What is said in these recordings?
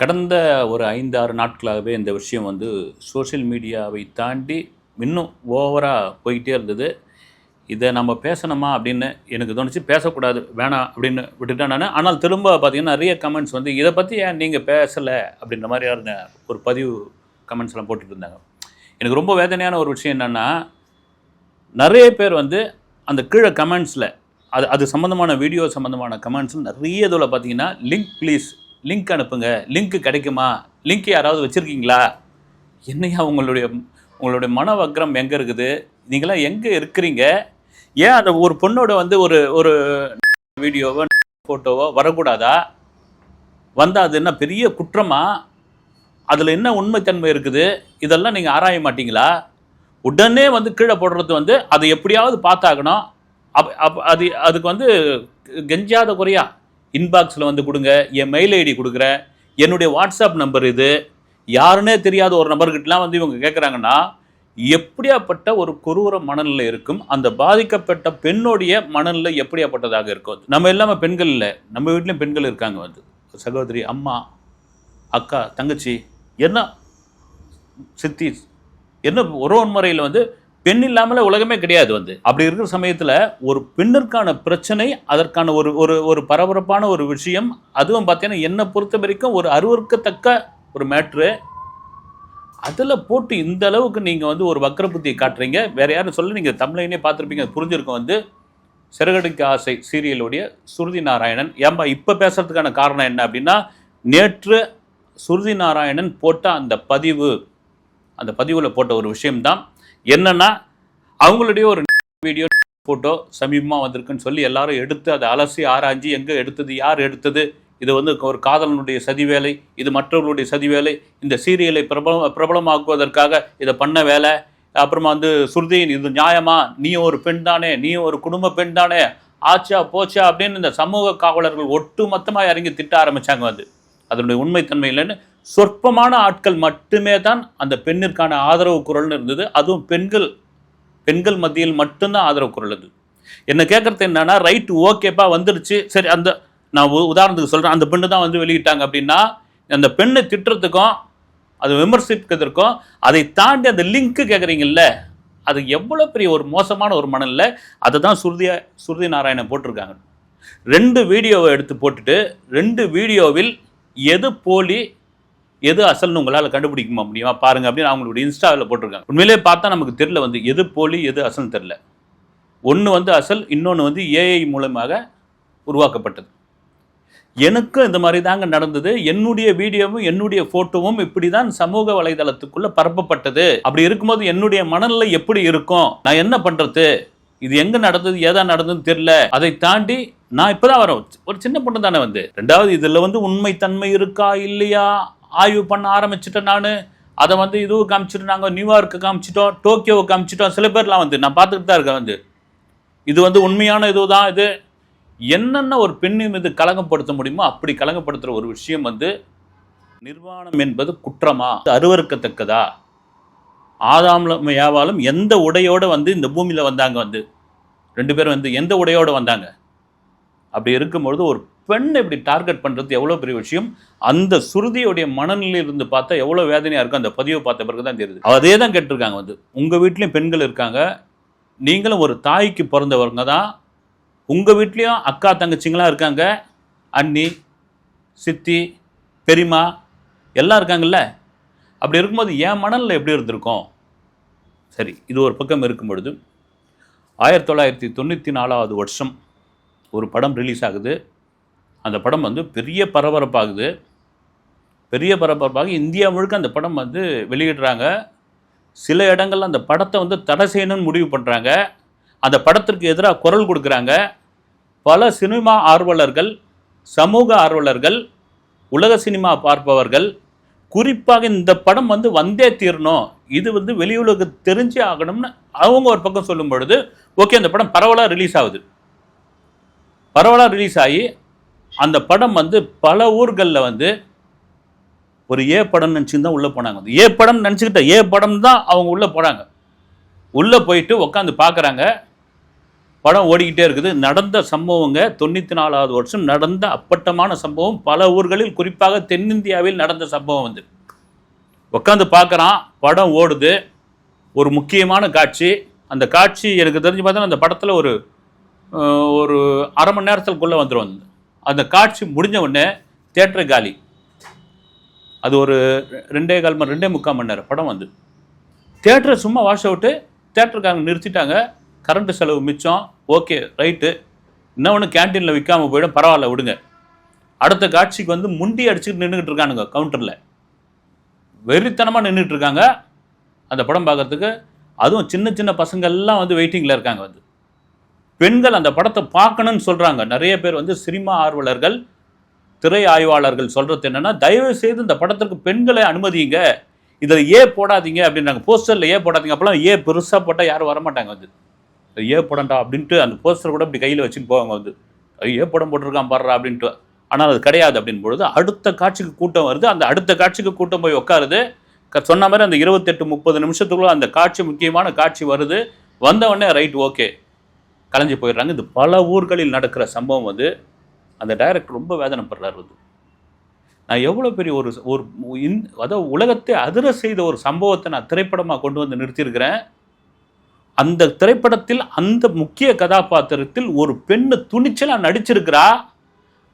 கடந்த ஒரு ஐந்து ஆறு நாட்களாகவே இந்த விஷயம் வந்து சோஷியல் மீடியாவை தாண்டி இன்னும் ஓவராக போயிட்டே இருந்தது. இதை நம்ம பேசணுமா அப்படின்னு எனக்கு தோணுச்சு. பேசக்கூடாது வேணாம் அப்படின்னு விட்டுட்டேன் நான். ஆனால் திரும்ப பார்த்தீங்கன்னா நிறைய கமெண்ட்ஸ் வந்து இதை பற்றி ஏன் நீங்கள் பேசலை? அப்படின்ற மாதிரி யாருங்க ஒரு பதிவு கமெண்ட்ஸ் எல்லாம் போட்டுட்டு இருந்தாங்க. எனக்கு ரொம்ப வேதனையான ஒரு விஷயம் என்னென்னா நிறைய பேர் வந்து அந்த கீழே கமெண்ட்ஸில் அது அது சம்மந்தமான வீடியோ சம்மந்தமான கமெண்ட்ஸில் நிறைய இதில் பார்த்தீங்கன்னா லிங்க் ப்ளீஸ் லிங்க் அனுப்புங்க. லிங்க் கிடைக்குமா? லிங்க் யாராவது வச்சுருக்கீங்களா? என்னையா உங்களுடைய உங்களுடைய மன வக்ரம் எங்கே இருக்குது? நீங்களாம் எங்கே இருக்கிறீங்க? ஏன் அந்த ஒரு பொண்ணோட வந்து ஒரு ஒரு வீடியோவோ ஃபோட்டோவோ வரக்கூடாதா? வந்தால் அது என்ன பெரிய குற்றமா? அதில் என்ன உண்மைத்தன்மை இருக்குது? இதெல்லாம் நீங்கள் ஆராய மாட்டீங்களா? உடனே வந்து கீழே போடுறது வந்து அதை எப்படியாவது பார்த்தாகணும். அப் அப் அது அதுக்கு வந்து கெஞ்சாத குறையா? இன்பாக்ஸில் வந்து கொடுங்க என் மெயில் ஐடி கொடுக்குறேன் என்னுடைய வாட்ஸ்அப் நம்பர் இது. யாருன்னே தெரியாத ஒரு நபர்கிட்டலாம் வந்து இவங்க கேட்குறாங்கன்னா எப்படியாப்பட்ட ஒரு குரூர மனநிலை இருக்கும் அந்த பாதிக்கப்பட்ட பெண்ணுடைய மனநிலை எப்படியாப்பட்டதாக இருக்கும்? நம்ம இல்லாமல் பெண்கள் இல்லை நம்ம வீட்லேயும் பெண்கள் இருக்காங்க வந்து. சகோதரி அம்மா அக்கா தங்கச்சி என்ன சித்தி என்ன உறவு முறையில் வந்து பெண் இல்லாமல் உலகமே கிடையாது வந்து. அப்படி இருக்கிற சமயத்தில் ஒரு பெண்ணிற்கான பிரச்சனை அதற்கான ஒரு ஒரு ஒரு பரபரப்பான ஒரு விஷயம் அதுவும் பார்த்தீங்கன்னா என்னை பொறுத்த வரைக்கும் ஒரு அருவருக்கத்தக்க ஒரு மேட்ரு அதில் போட்டு இந்த அளவுக்கு நீங்கள் வந்து ஒரு வக்கர புத்தியை காட்டுறீங்க. வேற யாரும் சொல்ல நீங்கள் தமிழைனே பார்த்துருப்பீங்க புரிஞ்சிருக்கும் வந்து. சிறகடிக்க ஆசை சீரியலுடைய சுருதி நாராயணன். ஏம்பா இப்போ பேசுறதுக்கான காரணம் என்ன அப்படின்னா நேற்று சுருதி நாராயணன் போட்ட அந்த பதிவு அந்த பதிவில் போட்ட ஒரு விஷயம்தான். என்னன்னா அவங்களுடைய ஒரு வீடியோ ஃபோட்டோ சமீபமாக வந்திருக்குன்னு சொல்லி எல்லாரும் எடுத்து அதை அலசி ஆராய்ஞ்சு எங்கே எடுத்தது யார் எடுத்தது இது வந்து ஒரு காதலனுடைய சதி வேலை இது மற்றவர்களுடைய சதி வேலை இந்த சீரியலை பிரபலம் பிரபலமாக்குவதற்காக இதை பண்ண வேலை அப்புறமா வந்து சுருதியின் இது நியாயமா நீ ஒரு பெண் தானே நீ ஒரு குடும்ப பெண் தானே ஆச்சா போச்சா அப்படின்னு இந்த சமூக காவலர்கள் ஒட்டு மொத்தமாக இறங்கி திட்ட ஆரம்பிச்சாங்க வந்து அதனுடைய உண்மைத்தன்மை இல்லைன்னு சொற்பமான ஆட்கள் மட்டுமே தான் அந்த பெண்ணிற்கான ஆதரவு குரல்னு இருந்தது. அதுவும் பெண்கள் பெண்கள் மத்தியில் மட்டும்தான் ஆதரவு குரல் அது. என்ன கேட்குறது என்னன்னா ரைட் ஓகேப்பா வந்துடுச்சு. சரி அந்த நான் உ- உதாரணத்துக்கு சொல்கிறேன் அந்த பெண்ணு தான் வந்து வெளியிட்டாங்க அப்படின்னா அந்த பெண்ணை திட்டுறதுக்கும் அது விமர்சிக்கிறதுக்கும் அதை தாண்டி அந்த லிங்க்கு கேட்குறீங்கல்ல அது எவ்வளோ பெரிய ஒரு மோசமான ஒரு மனநிலை. அதை தான் சுருதியா சுருதி நாராயணன் போட்டிருக்காங்க. ரெண்டு வீடியோவை எடுத்து போட்டுட்டு ரெண்டு வீடியோவில் எது போலி எது அசல்னு உங்களால் கண்டுபிடிக்க முடியுமா? பாருங்க அப்படின்னு அவங்களுடைய இன்ஸ்டாவில் போட்டிருக்காங்க. உண்மையிலே பார்த்தா நமக்கு தெரியல வந்து எது போலி எது அசல்னு தெரில ஒன்று வந்து அசல் இன்னொன்று வந்து ஏஐ மூலமாக உருவாக்கப்பட்டது. எனக்கும் இந்த மாதிரி தாங்க நடந்தது. என்னுடைய வீடியோவும் என்னுடைய ஃபோட்டோவும் இப்படி தான் சமூக வலைதளத்துக்குள்ளே பரப்பப்பட்டது. அப்படி இருக்கும்போது என்னுடைய மனநிலை எப்படி இருக்கும்? நான் என்ன பண்ணுறது இது எங்கே நடந்தது? ஏதா நடந்ததுன்னு தெரில அதை தாண்டி நான் இப்பதான் வரேன் ஒரு சின்ன பொண்ணு தானே வந்து. ரெண்டாவது இதில் வந்து உண்மைத்தன்மை இருக்கா? இல்லையா? ஆய்வு பண்ண ஆரம்பிச்சிட்டேன் நான். அதை வந்து இதுவும் காமிச்சிட்டு நாங்கள் நியூயார்க்கு காமிச்சிட்டோம் டோக்கியோவை காமிச்சிட்டோம். சில பேர்லாம் வந்து நான் பார்த்துட்டு தான் இருக்கேன் வந்து. இது வந்து உண்மையான இதுதான் இது. என்னென்ன ஒரு பெண்ணின் மீது கலங்கப்படுத்த முடியுமோ அப்படி களங்கப்படுத்துகிற ஒரு விஷயம் வந்து நிர்வாணம் என்பது குற்றமா? அது அருவருக்கத்தக்கதா? ஆதாம் எந்த உடையோடு வந்து இந்த பூமியில் வந்தாங்க வந்து? ரெண்டு பேரும் வந்து எந்த உடையோடு வந்தாங்க? அப்படி இருக்கும்பொழுது ஒரு பெண்ணை இப்படி டார்கெட் பண்ணுறது எவ்வளோ பெரிய விஷயம்? அந்த சுருதியுடைய மனநிலையில் இருந்து பார்த்தா எவ்வளோ வேதனையாக இருக்கும்? அந்த பதிவை பார்த்த பிறகு தான் தெரியுது. அதே தான் கேட்டிருக்காங்க வந்து. உங்கள் வீட்லேயும் பெண்கள் இருக்காங்க. நீங்களும் ஒரு தாய்க்கு பிறந்தவங்க தான். உங்கள் வீட்லேயும் அக்கா தங்கச்சிங்களாம் இருக்காங்க? அண்ணி சித்தி பெரியமா எல்லாம் இருக்காங்கல்ல? அப்படி இருக்கும்போது என் மணலில் எப்படி இருந்திருக்கும்? சரி இது ஒரு பக்கம் இருக்கும் பொழுது ஆயிரத்தி தொள்ளாயிரத்தி தொண்ணூற்றி நாலாவது வருஷம் ஒரு படம் ரிலீஸ் ஆகுது. அந்த படம் வந்து பெரிய பரபரப்பாகுது. பெரிய பரபரப்பாக இந்தியா முழுக்க அந்த படம் வந்து வெளியிடுறாங்க. சில இடங்களில் அந்த படத்தை வந்து தடை செய்யணும்னு முடிவு பண்ணுறாங்க அந்த படத்திற்கு எதிராக குரல் கொடுக்குறாங்க. பல சினிமா ஆர்வலர்கள் சமூக ஆர்வலர்கள் உலக சினிமா பார்ப்பவர்கள் குறிப்பாக இந்த படம் வந்து வந்தே தீரணும். இது வந்து வெளியுலகு தெரிஞ்சே ஆகணும்னு அவங்க ஒரு பக்கம் சொல்லும் பொழுது ஓகே அந்த படம் பரவலாக ரிலீஸ் ஆகுது. பரவலாக ரிலீஸ் ஆகி அந்த படம் வந்து பல ஊர்களில் வந்து ஒரு ஏ படம் நினச்சின்னு தான் உள்ளே போனாங்க. வந்து ஏ படம் நினச்சிக்கிட்ட ஏ படம் தான் அவங்க உள்ளே போனாங்க. உள்ளே போயிட்டு உட்காந்து பார்க்குறாங்க படம் ஓடிக்கிட்டே இருக்குது. நடந்த சம்பவங்க தொண்ணூற்றி நாலாவது வருஷம் நடந்த அப்பட்டமான சம்பவம். பல ஊர்களில் குறிப்பாக தென்னிந்தியாவில் நடந்த சம்பவம் வந்து. உட்காந்து பார்க்குறான் படம் ஓடுது. ஒரு முக்கியமான காட்சி. அந்த காட்சி எனக்கு தெரிஞ்சு பார்த்தா அந்த படத்தில் ஒரு ஒரு அரை மணி நேரத்துக்குள்ளே வந்துடும் அந்த காட்சி முடிஞ்ச உடனே தேட்டர் காலி. அது ஒரு ரெண்டே கால் மணி ரெண்டே முக்கால் மணி நேரம் படம் வந்து. தேட்டரை சும்மா வாஷ் அவுட்டு தேட்டருக்காரங்க நிறுத்திட்டாங்க. கரண்ட் செலவு மிச்சம். Okay right. இன்னொன்று கேன்டீனில் விற்காம போயிடும். பரவாயில்ல விடுங்க. அடுத்த காட்சிக்கு வந்து முண்டி அடிச்சுட்டு நின்றுக்கிட்டு இருக்கானுங்க கவுண்டரில். வெறித்தனமாக நின்றுட்டு இருக்காங்க. அந்த படம் பார்க்கறதுக்கு. அதுவும் சின்ன சின்ன பசங்கள்லாம் வந்து வெயிட்டிங்கில் இருக்காங்க வந்து. பெண்கள் அந்த படத்தை பார்க்கணும்னு சொல்கிறாங்க நிறைய பேர் வந்து சினிமா ஆர்வலர்கள் திரை ஆய்வாளர்கள் சொல்கிறது என்னென்னா தயவு செய்து இந்த படத்திற்கு பெண்களை அனுமதிங்க. இதில் ஏ போடாதீங்க அப்படின்றாங்க. போஸ்டரில் ஏ போடாதீங்க. அப்போலாம் ஏ பெருசாக போட்டால் யாரும் வரமாட்டாங்க வந்து. ஏ படம்டா அப்படின்ட்டு அந்த போஸ்டர் கூட இப்படி கையில் வச்சுட்டு போவாங்க வந்து. ஏ படம் போட்டிருக்கான் பாடுறா அப்படின்ட்டு. ஆனால் அது கிடையாது அப்படின் பொழுது அடுத்த காட்சிக்கு கூட்டம் வருது. அந்த அடுத்த காட்சிக்கு கூட்டம் போய் உட்காருது. க- சொன்ன மாதிரி அந்த இருபத்தெட்டு முப்பது நிமிஷத்துக்குள்ள அந்த காட்சி முக்கியமான காட்சி வருது. வந்தவொடனே ரைட் ஓகே. கலைஞ்சு போயிடுறாங்க. இது பல ஊர்களில் நடக்கிற சம்பவம் வந்து அந்த டைரக்டர் ரொம்ப வேதனைப்படுறாரு வந்து. நான் எவ்வளோ பெரிய ஒரு ஒரு இந் அதாவது உலகத்தை அதிர செய்த ஒரு சம்பவத்தை நான் திரைப்படமாக கொண்டு வந்து நிறுத்தியிருக்கிறேன். அந்த திரைப்படத்தில் அந்த முக்கிய கதாபாத்திரத்தில் ஒரு பெண்ணு துணிச்சலாக நடிச்சிருக்கிறா.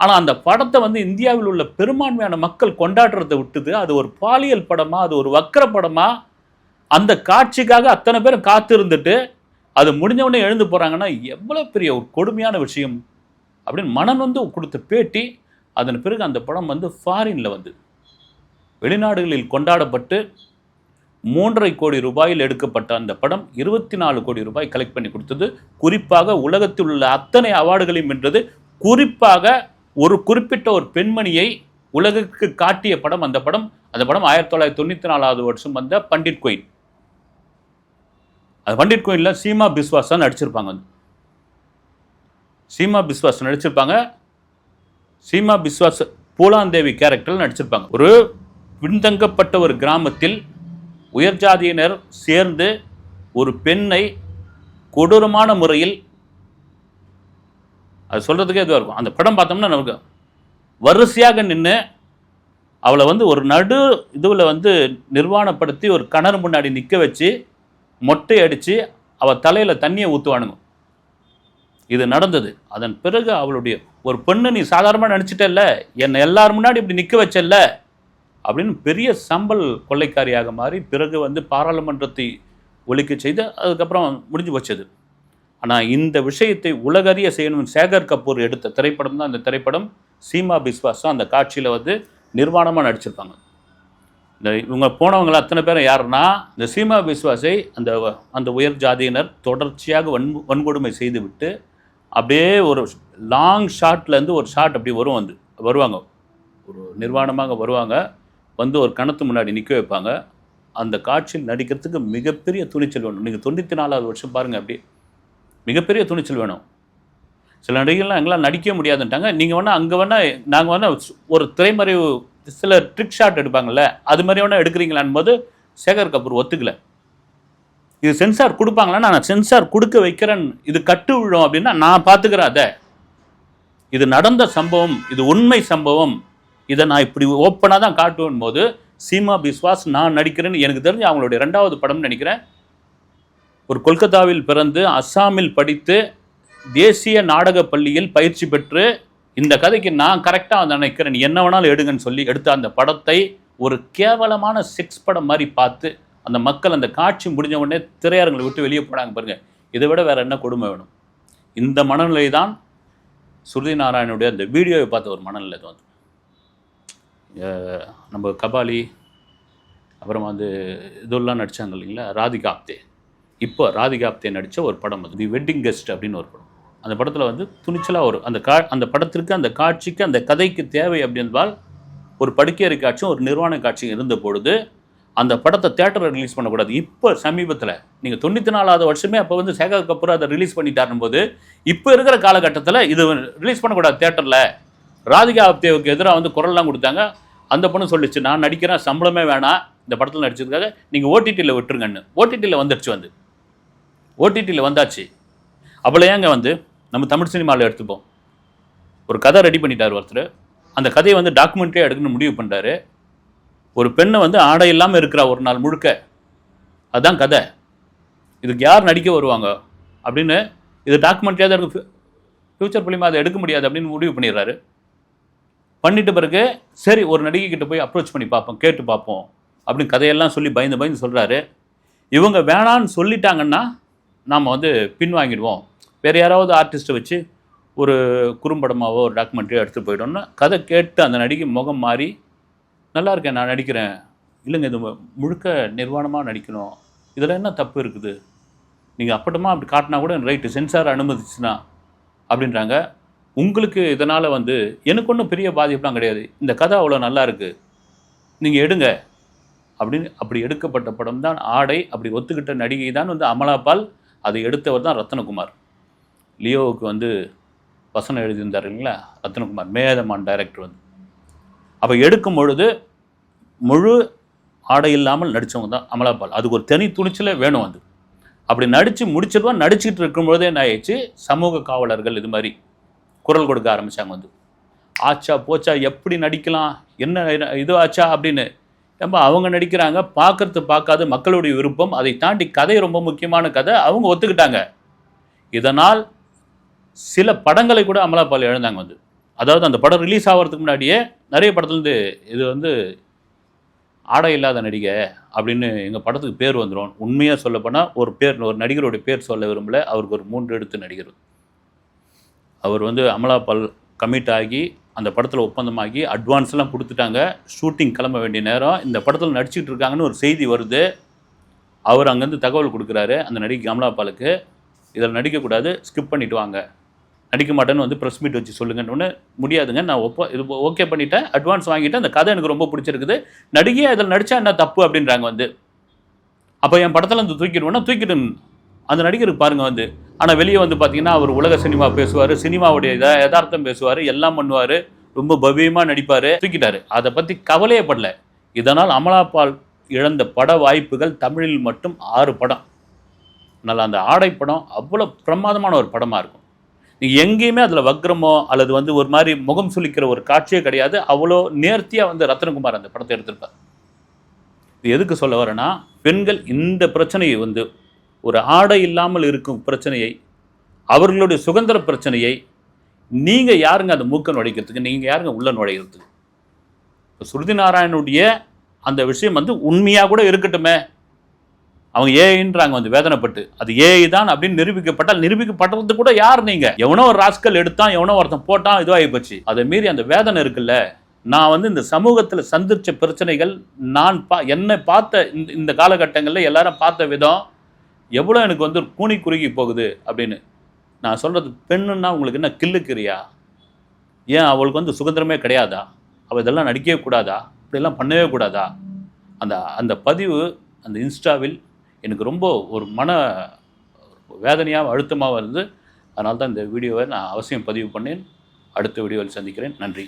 ஆனால் அந்த படத்தை வந்து இந்தியாவில் உள்ள பெரும்பான்மையான மக்கள் கொண்டாடுறதை விட்டுது. அது ஒரு பாலியல் படமாக அது ஒரு வக்கர படமாக அந்த காட்சிக்காக அத்தனை பேரும் காத்திருந்துட்டு அது முடிஞ்சவொடனே எழுந்து போகிறாங்கன்னா எவ்வளோ பெரிய ஒரு கொடுமையான விஷயம். அப்படின்னு மனம் வந்து கொடுத்த பேட்டி அதன் பிறகு அந்த படம் வந்து ஃபாரினில் வந்து வெளிநாடுகளில் கொண்டாடப்பட்டு மூன்றரை கோடி ரூபாயில் எடுக்கப்பட்ட அந்த படம் இருபத்தி நாலு கோடி ரூபாய் கலெக்ட் பண்ணி கொடுத்தது. குறிப்பாக உலகத்தில் உள்ள அத்தனை அவார்டுகளையும் வென்றது. குறிப்பாக ஒரு குறிப்பிட்ட ஒரு பெண்மணியை உலகுக்கு காட்டிய படம் அந்த படம். அந்த படம் ஆயிரத்தி தொள்ளாயிரத்தி தொண்ணூற்றி நாலாவது வருஷம் வந்த பண்டிட் கோயில் அது பண்டிட் கோயிலில் சீமா பிஸ்வாஸ் தான் நடிச்சிருப்பாங்க வந்து. சீமா பிஸ்வாஸ் நடிச்சிருப்பாங்க. சீமா பிஸ்வாஸ் பூலாந்தேவி கேரக்டரில் நடிச்சிருப்பாங்க. ஒரு பின்தங்கப்பட்ட ஒரு கிராமத்தில் உயர்ஜாதியினர் சேர்ந்து ஒரு பெண்ணை கொடூரமான முறையில் அது சொல்கிறதுக்கே இதுவாக இருக்கும். அந்த படம் பார்த்தோம்னா நமக்கு வரிசையாக நின்று அவளை வந்து ஒரு நடு இதுவில் வந்து நிர்வாணப்படுத்தி ஒரு கணர் முன்னாடி நிற்க வச்சு மொட்டை அடித்து அவள் தலையில் தண்ணியை ஊற்றுவானுங்க இது நடந்தது. அதன் பிறகு அவளுடைய ஒரு பெண்ணு நீ சாதாரணமாக நினச்சிட்டல்ல? என்னை எல்லார் முன்னாடி இப்படி நிற்க வச்சல்ல? அப்படின்னு பெரிய சம்பல் கொள்ளைக்காரியாக மாறி பிறகு வந்து பாராளுமன்றத்தை ஒழிக்க செய்து அதுக்கப்புறம் முடிஞ்சு வச்சது ஆனால் இந்த விஷயத்தை உலகறிய செய்யணும் சேகர் கபூர் எடுத்த திரைப்படம் தான் அந்த திரைப்படம் சீமா பிஸ்வாஸும் அந்த காட்சியில் வந்து நிர்வாணமாக நடிச்சிருப்பாங்க. இந்த இவங்க போனவங்க அத்தனை பேரும் யாருன்னா இந்த சீமா விஸ்வாசை அந்த அந்த உயர் ஜாதியினர் தொடர்ச்சியாக வன் வன்கொடுமை செய்துவிட்டு அப்படியே ஒரு லாங் ஷாட்லேருந்து ஒரு ஷாட் அப்படி வரும் வந்து வருவாங்க. ஒரு நிர்வாணமாக வருவாங்க. வந்து ஒரு கணத்து முன்னாடி நிற்க வைப்பாங்க. அந்த காட்சியில் நடிக்கிறதுக்கு மிகப்பெரிய துணிச்சல் வேணும். நீங்கள் தொண்ணூற்றி நாலாவது வருஷம் பாருங்கள் அப்படி மிகப்பெரிய துணிச்சல் வேணும். சில நடிகர்கள்லாம் எங்களால் நடிக்க முடியாதுன்ட்டாங்க. நீங்கள் வேணால் அங்கே வேணால் நாங்கள் வேணால் ஒரு திரைமறைவு சில ட்ரிக் ஷாட் எடுப்பாங்கள்ல அது மாதிரி வேணால் எடுக்கிறீங்களான் போது சேகர் கபூர் ஒத்துக்கல. இது சென்சார் கொடுப்பாங்களா நான் சென்சார் கொடுக்க வைக்கிறேன் இது கட்டு விழும் அப்படின்னா நான் பார்த்துக்கிறேன் அதை. இது நடந்த சம்பவம் இது உண்மை சம்பவம் இதை நான் இப்படி ஓப்பனாக தான் காட்டுவேன் போது சீமா பிஸ்வாஸ் நான் நடிக்கிறேன்னு எனக்கு தெரிஞ்சு அவங்களுடைய ரெண்டாவது படம்னு நினைக்கிறேன். ஒரு கொல்கத்தாவில் பிறந்து அஸ்ஸாமில் படித்து தேசிய நாடக பள்ளியில் பயிற்சி பெற்று இந்த கதைக்கு நான் கரெக்டாக வந்து நினைக்கிறேன். நீ என்ன வேணாலும் எடுங்கன்னு சொல்லி எடுத்த அந்த படத்தை ஒரு கேவலமான செக்ஸ் படம் மாதிரி பார்த்து அந்த மக்கள் அந்த காட்சி முடிஞ்ச உடனே திரையரங்களை விட்டு வெளியே போனாங்க பாருங்க. இதை விட வேற என்ன கொடுமை வேணும்? இந்த மனநிலை தான் சுருதி நாராயணனுடைய அந்த வீடியோவை பார்த்த ஒரு மனநிலை இது வந்து நம்ம கபாலி அப்புறம் வந்து இதெல்லாம் நடித்தாங்க இல்லைங்களா? ராதிகா ஆப்தே இப்போ ராதிகா ஆப்தே நடித்த ஒரு படம் அது. தி வெட்டிங் கெஸ்ட் அப்படின்னு ஒரு படம். அந்த படத்தில் வந்து துணிச்சலாக ஒரு அந்த கா அந்த படத்திற்கு அந்த காட்சிக்கு அந்த கதைக்கு தேவை அப்படின்பால் ஒரு படுக்கையறை காட்சியும் ஒரு நிர்வாண காட்சியும் இருந்த பொழுது அந்த படத்தை தேட்டரில் ரிலீஸ் பண்ணக்கூடாது. இப்போ சமீபத்தில் நீங்கள் தொண்ணூற்றி நாலாவது வருஷமே அப்போ வந்து சேகர் கபூர் அதை ரிலீஸ் பண்ணிட்டாருன்னு போது இப்போ இருக்கிற காலகட்டத்தில் இது ரிலீஸ் பண்ணக்கூடாது தேட்டரில் ராதிகா ஆப்தேவுக்கு எதிராக வந்து குரல்லாம் கொடுத்தாங்க. அந்த பொண்ணு சொல்லிச்சு நான் நடிக்கிறேன் சம்பளமே வேணாம். இந்த படத்தில் நடிச்சதுக்காக நீங்கள் ஓடிடியில் விட்டுருங்கன்னு. ஓடிடியில் வந்துடுச்சு வந்து. ஓடிடியில் வந்தாச்சு. அவ்வளோ ஏங்க வந்து நம்ம தமிழ் சினிமாவில் எடுத்துப்போம். ஒரு கதை ரெடி பண்ணிட்டார் ஒருத்தர். அந்த கதையை வந்து டாக்குமெண்ட்ரியாக எடுக்கணும்னு முடிவு பண்ணுறாரு ஒரு பெண்ணை வந்து ஆடை இல்லாமல் இருக்கிறா ஒரு நாள் முழுக்க. அதுதான் கதை. இதுக்கு யார் நடிக்க வருவாங்க? அப்படின்னு இது டாக்குமெண்ட்ரியாக தான் இருக்கும் ஃப்யூச்சர் பிள்ளைமா அதை எடுக்க முடியாது அப்படின்னு முடிவு பண்ணிடுறாரு. பண்ணிட்ட பிறகு சரி ஒரு நடிகை கிட்ட போய் அப்ரோச் பண்ணி பார்ப்போம் கேட்டு பார்ப்போம் அப்படின்னு கதையெல்லாம் சொல்லி பயந்து பயந்து சொல்கிறாரு இவங்க வேணான்னு சொல்லிட்டாங்கன்னா நாம் வந்து பின்வாங்கிடுவோம். வேறு யாராவது ஆர்டிஸ்ட்டை வச்சு ஒரு குறும்படமாவோ ஒரு டாக்குமெண்ட்ரியோ எடுத்துகிட்டு போயிட்டோம்னா கதை கேட்டு அந்த நடிகை முகம் மாறி நல்லா இருக்கேன் நான் நடிக்கிறேன். இல்லைங்க இது மு- முழுக்க நிர்வாணமாக நடிக்கணும். இதில் என்ன தப்பு இருக்குது? நீங்கள் அப்பட்டமாக அப்படி காட்டினா கூட ரைட்டு சென்சார் அனுமதிச்சுன்னா அப்படின்றாங்க. உங்களுக்கு இதனால் வந்து எனக்கு ஒன்றும் பெரிய பாதிப்புலாம் கிடையாது. இந்த கதை அவ்வளோ நல்லா இருக்குது நீங்கள் எடுங்க. அப்படின்னு அப்படி எடுக்கப்பட்ட படம் தான் ஆடை. அப்படி ஒத்துக்கிட்ட நடிகை தான் வந்து அமலாபால் அதை எடுத்தவர் தான் ரத்னகுமார். லியோவுக்கு வந்து வசனம் எழுதியிருந்தார் இல்லைங்களா? ரத்னகுமார் மேதமான் டைரக்டர் வந்து. அப்போ எடுக்கும் பொழுது முழு ஆடை இல்லாமல் நடித்தவங்க தான் அமலாபால். அதுக்கு ஒரு தனி துணிச்சலே வேணும் அது. அப்படி நடித்து முடிச்சிருவா நடிச்சிட்டு இருக்கும்பொழுதே என்ன ஆயிடுச்சு? சமூக காவலர்கள் இது மாதிரி குரல் கொடுக்க ஆரம்பித்தாங்க வந்து. ஆச்சா போச்சா எப்படி நடிக்கலாம்? என்ன இது ஆச்சா? அப்படின்னு ரொம்ப அவங்க நடிக்கிறாங்க பார்க்கறது பார்க்காத மக்களுடைய விருப்பம். அதை தாண்டி கதை ரொம்ப முக்கியமான கதை. அவங்க ஒத்துக்கிட்டாங்க. இதனால் சில படங்களை கூட அமலாபால் எழுந்தாங்க வந்து. அதாவது அந்த படம் ரிலீஸ் ஆகிறதுக்கு முன்னாடியே நிறைய படத்துலேருந்து இது வந்து ஆடை இல்லாத நடிகை அப்படின்னு எங்கள் படத்துக்கு பேர் வந்துடும் உண்மையாக சொல்லப்போனால் ஒரு பேர் ஒரு நடிகருடைய பேர் சொல்ல விரும்பல. அவருக்கு ஒரு மூன்று எழுத்து நடிகர். அவர் வந்து அமலாபால் கமிட் ஆகி அந்த படத்தில் ஒப்பந்தமாகி அட்வான்ஸ்லாம் கொடுத்துட்டாங்க. ஷூட்டிங் கிளம்ப வேண்டிய நேரம். இந்த படத்தில் நடிச்சுட்டு இருக்காங்கன்னு ஒரு செய்தி வருது. அவர் அங்கேருந்து தகவல் கொடுக்குறாரு அந்த நடிகை அமலாபாலுக்கு இதில் நடிக்கக்கூடாது ஸ்கிப் பண்ணிட்டு வாங்க. நடிக்க மாட்டேன்னு வந்து ப்ரெஸ் மீட் வச்சு சொல்லுங்கன்னு ஒன்று முடியாதுங்க. நான் ஒப்ப இது ஓகே பண்ணிட்டேன். அட்வான்ஸ் வாங்கிட்டேன். அந்த கதை எனக்கு ரொம்ப பிடிச்சிருக்குது. நடிகையாக இதில் நடித்தா என்ன தப்பு அப்படின்றாங்க வந்து. அப்போ என் படத்தில் வந்து தூக்கிடுவோன்னா தூக்கிட்டு அந்த நடிகருக்கு பாருங்கள் வந்து. ஆனால் வெளியே வந்து பார்த்தீங்கன்னா அவர் உலக சினிமா பேசுவார் சினிமாவுடைய இதை யதார்த்தம் பேசுவார் எல்லாம் பண்ணுவார். ரொம்ப பவ்யமாக நடிப்பார் தூக்கிட்டாரு. அதை பற்றி கவலையே படல. இதனால் அமலாபால் இழந்த பட வாய்ப்புகள் தமிழில் மட்டும் ஆறு படம். அதனால் அந்த ஆடை படம் அவ்வளோ பிரமாதமான ஒரு படமாக இருக்கும். நீங்கள் எங்கேயுமே அதில் வக்ரமோ அல்லது வந்து ஒரு மாதிரி முகம் சுளிக்கிற ஒரு காட்சியே கிடையாது. அவ்வளோ நேர்த்தியாக வந்து ரத்னகுமார் அந்த படத்தை எடுத்திருப்பார். இது எதுக்கு சொல்ல வரேன்னா பெண்கள் இந்த பிரச்சனையை வந்து ஒரு ஆடை இல்லாமல் இருக்கும் பிரச்சனையை அவர்களுடைய சுதந்திர பிரச்சனையை நீங்கள் யாருங்க அந்த மூக்க நுழைக்கிறதுக்கு? நீங்கள் யாருங்க உள்ள நுழைகிறதுக்கு இப்போ சுருதி நாராயணனுடைய அந்த விஷயம் வந்து உண்மையாக கூட இருக்கட்டுமே. அவங்க ஏஐன்றாங்க வந்து வேதனைப்பட்டு. அது ஏஐ தான் அப்படின்னு நிரூபிக்கப்பட்டால் நிரூபிக்கப்பட்டது கூட யார் நீங்கள் எவனோ ஒரு ராஸ்கல் எடுத்தான் எவனோ ஒருத்தன் போட்டான் இதுவாகி போச்சு. அதை மீறி அந்த வேதனை இருக்குல்ல? நான் வந்து இந்த சமூகத்தில் சந்திச்ச பிரச்சனைகள் நான் பா என்னை பார்த்த இந்த இந்த காலகட்டங்களில் எல்லாரும் பார்த்த விதம் எவ்வளோ எனக்கு வந்து கூணி குறுகி போகுது அப்படின்னு நான் சொல்கிறது பெண்ணுன்னா உங்களுக்கு என்ன கில்லுக்கிறியா ஏன் அவளுக்கு வந்து சுதந்திரமே கிடையாதா? அவள் இதெல்லாம் நடிக்கவே கூடாதா? இப்படிலாம் பண்ணவே கூடாதா? அந்த அந்த பதிவு அந்த இன்ஸ்டாவில் எனக்கு ரொம்ப ஒரு மன வேதனையாக அழுத்தமாக இருந்து அதனால தான் இந்த வீடியோவை நான் அவசியம் பதிவு பண்ணேன். அடுத்த வீடியோவில் சந்திக்கிறேன். நன்றி.